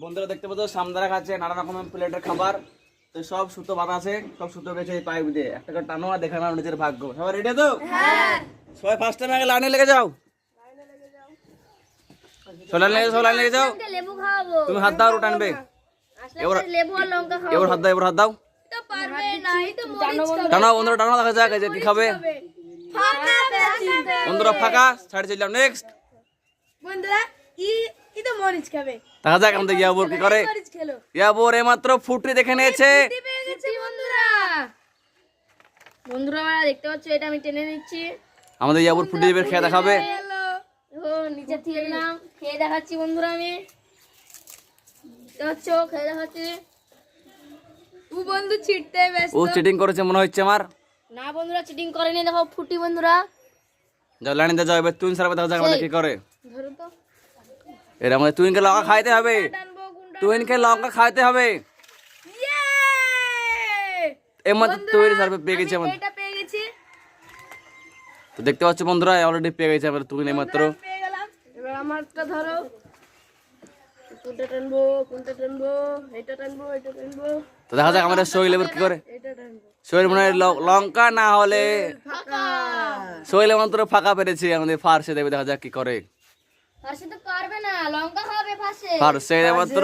বন্ধুরা দেখতে পাচ্ছ সামদারা খাচ্ছে নানা রকমের প্লেটের খাবার। তো সব সুতো বাঁধা আছে সব সুতো গেছে এই পাইপ দিয়ে একটা করে টানো আর দেখে নাও নিজের ভাগ্য। সবাই রেডি তো? সবাই ফার্স্ট টাইম আগে লাইনে লেগে যাও। সব লাইন লেগে সব লাইন লেগে যাও। তুমি হাত দাও টানবে এবার- এবার হাত দাও এবার হাত দাও। তো পারবে না এই তো মরিচ খাবে টানো বন্ধুরা টানো দেখা যাক এই যে কি খাবে। ফাঁকা বন্ধুরা ফাঁকা ছাড়ে চললাম নেক্সট বন্ধুরা মরিচ খাবে। দেখা যাক আমাদের ইয়াবুর কি করে? মরিচ খেলো। ইয়াবুর এইমাত্র ফুটি দেখে নিয়েছে। বন্ধুরা। বন্ধুরা দেখতে পাচ্ছ এটা আমি টেনে নিচ্ছি। আমাদের ইয়াবুর ফুটি দেবে খেয়ে দেখাবে। ও নিচে থেকে দিলাম। খেয়ে দেখাচ্ছি বন্ধুরা আমি। খেয়ে দেখাচ্ছি। ও বন্ধু ছিটতে ব্যস্ত। ও চিটিং করেছে মনে হচ্ছে আমার। না বন্ধুরা চিটিং করেনি। দেখো ফুটি বন্ধুরা। যাও লাইনে যাও এবার তুই সারা দেখা যাক আমাদের কি করে। ধরো তো। এর আমাদের তুইনকে লঙ্কা খাইতে হবে। তুইনকে লঙ্কা খাইতে হবে। এইমাত্র তুই সার্ভে পেয়ে গেছে গেছি। তো দেখতে পাচ্ছ বন্ধুরা অলরেডি পেয়ে গেছে আমাদের তুই এইমাত্র। পেয়ে গেলাম। এবার আমারটা ধরো। কোনটা টানবো কোনটা টানবো এটা টানবো এটা টানবো। তো দেখা যাক আমাদের এবার কি করে। শৈল মনে হয় লঙ্কা না হলে শৈল মাত্র ফাঁকা পেরেছে আমাদের ফার্সে দেবে দেখা যাক কি করে। তো না লঙ্কা মাত্র।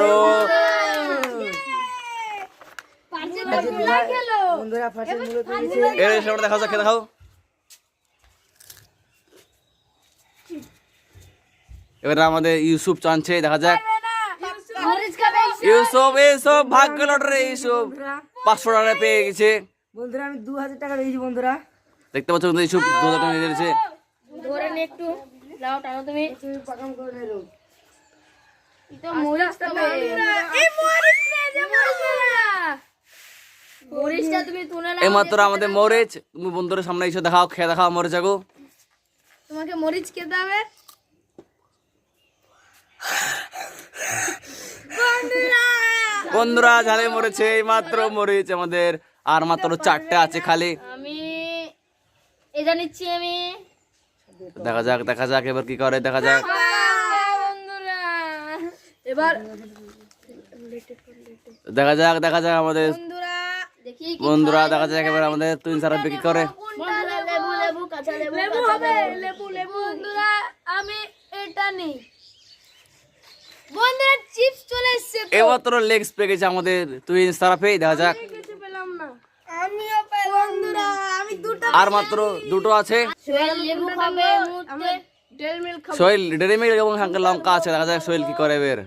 বন্ধুরা এর সামনে খেয়ে দেখাও। এবার আমাদের ইউসুফ চানছে দেখা যাক। ইউসুফ। ইউসুফ। ভাগ্য লটারে ইউসুফ। পাঁচশো টাকা পেয়ে গেছে। বন্ধুরা আমি দু হাজার টাকা পেয়েছি বন্ধুরা। দেখতে পাচ্ছ বন্ধু, ইউসুফ দু হাজার টাকা নিয়ে দিয়েছে। ধরে একটু। লাও টানো তুমি। তুমি পাকাম করে নিলো তো মরিচ খাবে এই মরিচ পেয়েছে বন্ধুরা মরিচটা তুমি তুলে নাও এই আমাদের মরিচ তুমি বন্ধুদের সামনে এসে দেখাও খেয়ে দেখাও মরিচ আগো। তোমাকে মরিচ খেতে হবে। বন্ধুরা! বন্ধুরা ঝালে মরেছে এই মাত্র মরিচ আমাদের। আর মাত্র চারটে আছে খালি। আমি এটা নিচ্ছি আমি। দেখা যাক দেখা যাক এবার কি করে দেখা যাক। এবার দেখা যাক দেখা যাক আমাদের বন্ধুরা দেখা যাক এবার আমাদের তুই সারা বিক্রি করে। বন্ধুরা লেবু লেবু কাঁচা লেবু লেবু হবে লেবু লেবু। বন্ধুরা আমি এটা নেই। বন্ধুরা চিপস চলে এসেছে এমাত্র লেগস পেয়ে গেছে আমাদের তুই সারাফে দেখা যাক। পেলাম না। আমিও পেলাম বন্ধুরা আর মাত্র দুটো আছে। সোহেল সোহেল ডেরি মিল্ক এবং লঙ্কা আছে দেখা যাক সোহেল কি করে এবার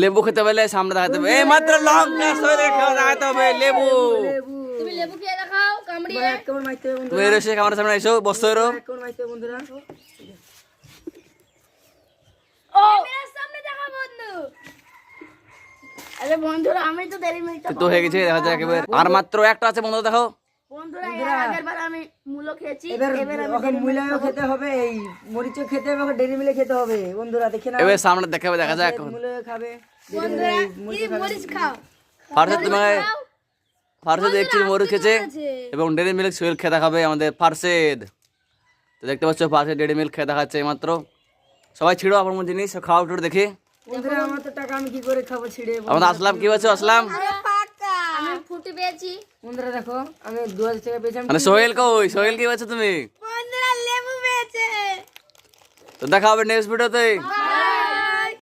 লেবু খেতে পেলে সামনে দেখাতে হবে। এই মাত্র লঙ্কা সোহেলের খেয়ে দেখাতে হবে লেবু। তুমি এসে আমার সামনে এসো বসতে বন্ধুরা ও ক্যামেরার সামনে দেখা বন্ধু আরে বন্ধুরা আমি তো দেরি মিল্ক তো হয়ে গেছে দেখা যাক এবার। আর মাত্র একটা আছে বন্ধু দেখো। বন্ধুরা এর আগের আমি মূলো খেয়েছি এবার ওকে মুলায়ও খেতে হবে এই মরিচও খেতে হবে ওকে ডেরি মিলে খেতে হবে বন্ধুরা দেখে না এবার সামনে দেখাবে দেখা যাক। মুলায় খাবে বন্ধুরা কি মরিচ খাও? ফার্স্টে তোমাকে ফার্স্টে দেখছি মরিচ খেয়েছে এবং ডেরি মিল্ক সোহেল খেয়ে দেখাবে আমাদের ফার্সেদ। তো দেখতে পাচ্ছ ফার্সেদ ডেরি মিল্ক খেয়ে দেখাচ্ছে মাত্র সবাই ছিড়ো আপনার জিনিস খাওয়া একটু দেখি। বন্ধুরা আমার তো টাকা আমি কি করে খাব ছিড়ে আমাদের আসলাম কি হয়েছে আসলাম? আমি ফুটি পেয়েছি। বন্ধুরা দেখো আমি দু হাজার টাকা মানে সোহেল কই? সোহেল কি হয়েছে তুমি? বন্ধুরা লেবু পেয়েছে। তো দেখা হবে নেক্সট ভিডিওতে